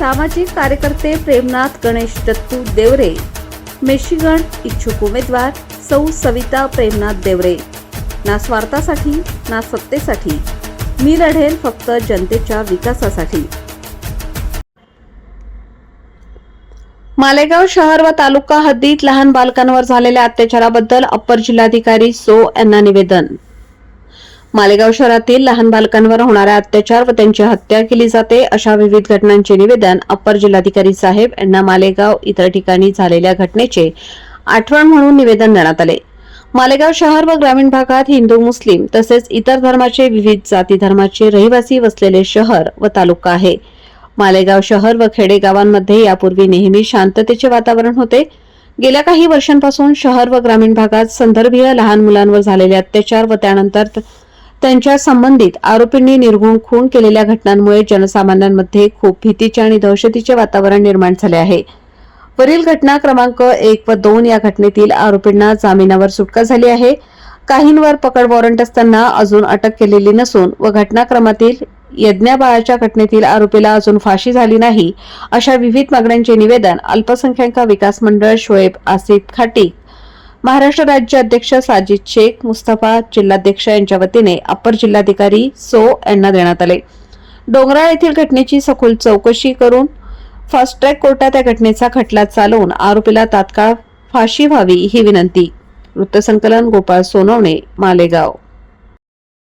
सामाजिक कार्यकर्ते प्रेमनाथ गणेश दत्तू देवरे. मेशिगण इच्छुक उमेदवार सौ सविता प्रेमनाथ देवरे. ना स्वार्थासाठी ना सत्तेसाठी. मी लढेल फक्त जनतेच्या विकासासाठी. मालेगाव शहर व तालुका हद्दीत लहान बालकांवर झालेल्या अत्याचाराबद्दल अप्पर जिल्हाधिकारी सो यांना निवेदन. मालेगाव शहरातील लहान बालकांवर होणाऱ्या अत्याचार व त्यांची हत्या केली जाते अशा विविध घटनांचे निवेदन अप्पर जिल्हाधिकारी साहेब यांना मालेगाव इतर ठिकाणी झालेल्या घटनेचे आठवण म्हणून निवेदन देण्यात आले. मालेगाव शहर व ग्रामीण भागात हिंदू मुस्लिम तसेच इतर धर्माचे विविध जाती धर्माचे रहिवासी वसलेले शहर व तालुका आहे. मालेगाव शहर व खेडेगावांमध्ये यापूर्वी नेहमी शांततेचे वातावरण होते. गेल्या काही वर्षांपासून शहर व ग्रामीण भागात संदर्भीय लहान मुलांवर झालेले अत्याचार व त्यानंतर त्यांच्या संबंधित आरोपींनी निर्घुण खून केलेल्या घटनांमुळे जनसामान्यांमध्ये खूप भीतीचे आणि दहशतीचे वातावरण निर्माण झाले आहे. वरील घटना क्रमांक एक व दोन या घटनेतील आरोपींना जामिनावर सुटका झाली आहे. काहींवर पकड वॉरंट असताना अजून अटक केलेली नसून व घटनाक्रमातील यज्ञाबाळाच्या घटनेतील आरोपीला अजून फाशी झाली नाही अशा विविध मागण्यांचे निवेदन अल्पसंख्याक विकास मंडळ शोएब आसिफ खाटीक महाराष्ट्र राज्य अध्यक्ष साजिद शेख मुस्तफा जिल्हाध्यक्ष यांच्या वतीने अप्पर जिल्हाधिकारी सो यांना देण्यात आले. डोंगराळ येथील घटनेची सखोल चौकशी करून फास्ट ट्रॅक कोर्टात या घटनेचा खटला चालवून आरोपीला तात्काळ फाशी व्हावी ही विनंती. वृत्तसंकलन गोपाळ सोनवणे मालेगाव.